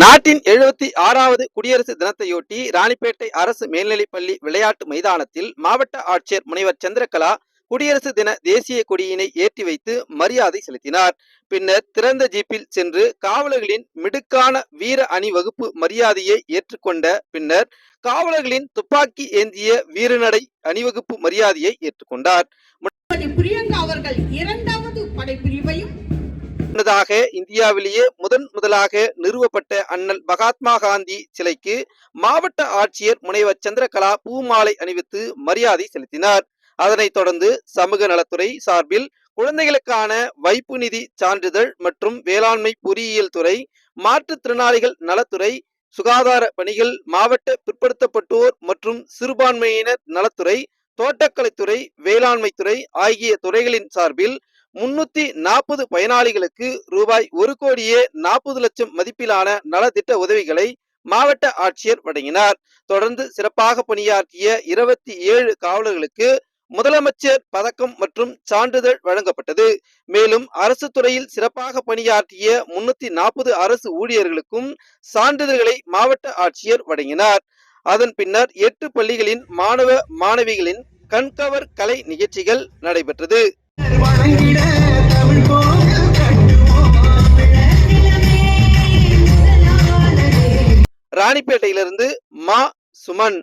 நாட்டின் எழுபத்தி ஆறாவது குடியரசு தினத்தையொட்டி ராணிப்பேட்டை அரசு மேல்நிலைப்பள்ளி விளையாட்டு மைதானத்தில் மாவட்ட ஆட்சியர் முனைவர் சந்திரகலா குடியரசு தின தேசிய கொடியினை ஏற்றி வைத்து மரியாதை செலுத்தினார். பின்னர் திறந்த ஜீப்பில் சென்று காவலர்களின் மிடுக்கான வீர அணிவகுப்பு மரியாதையை ஏற்றுக்கொண்ட பின்னர் காவலர்களின் துப்பாக்கி ஏந்திய வீரநடை அணிவகுப்பு மரியாதையை ஏற்றுக்கொண்டார். பிரியங்கா அவர்கள் இறந்த முன்னதாக இந்தியாவிலேயே முதன் முதலாக நிறுவப்பட்ட அண்ணல் மகாத்மா காந்தி சிலைக்கு மாவட்ட ஆட்சியர் முனைவர் சந்திரகலா பூமாலை அணிவித்து மரியாதை செலுத்தினார். அதனைத் தொடர்ந்து சமூக நலத்துறை சார்பில் குழந்தைகளுக்கான வைப்பு நிதி சான்றிதழ் மற்றும் வேளாண்மை பொறியியல் துறை மாற்றுத்திறனாளிகள் நலத்துறை சுகாதார பணிகள் மாவட்ட பிற்படுத்தப்பட்டோர் மற்றும் சிறுபான்மையினர் நலத்துறை தோட்டக்கலைத்துறை வேளாண்மை துறை ஆகிய துறைகளின் சார்பில் முன்னூத்தி நாற்பது பயனாளிகளுக்கு ரூபாய் ஒரு கோடியே நாற்பது லட்சம் மதிப்பிலான நலத்திட்ட உதவிகளை மாவட்ட ஆட்சியர் வழங்கினார். தொடர்ந்து சிறப்பாக பணியாற்றிய இருபத்தி ஏழு காவலர்களுக்கு முதலமைச்சர் பதக்கம் மற்றும் சான்றிதழ் வழங்கப்பட்டது. மேலும் அரசு துறையில் சிறப்பாக பணியாற்றிய முன்னூத்தி நாற்பது அரசு ஊழியர்களுக்கும் சான்றிதழ்களை மாவட்ட ஆட்சியர் வழங்கினார். அதன் பின்னர் எட்டு பள்ளிகளின் மாணவ மாணவிகளின் கண்கவர் கலை நிகழ்ச்சிகள் நடைபெற்றது. ராணிப்பேட்டையிலிருந்து மா சுமன்.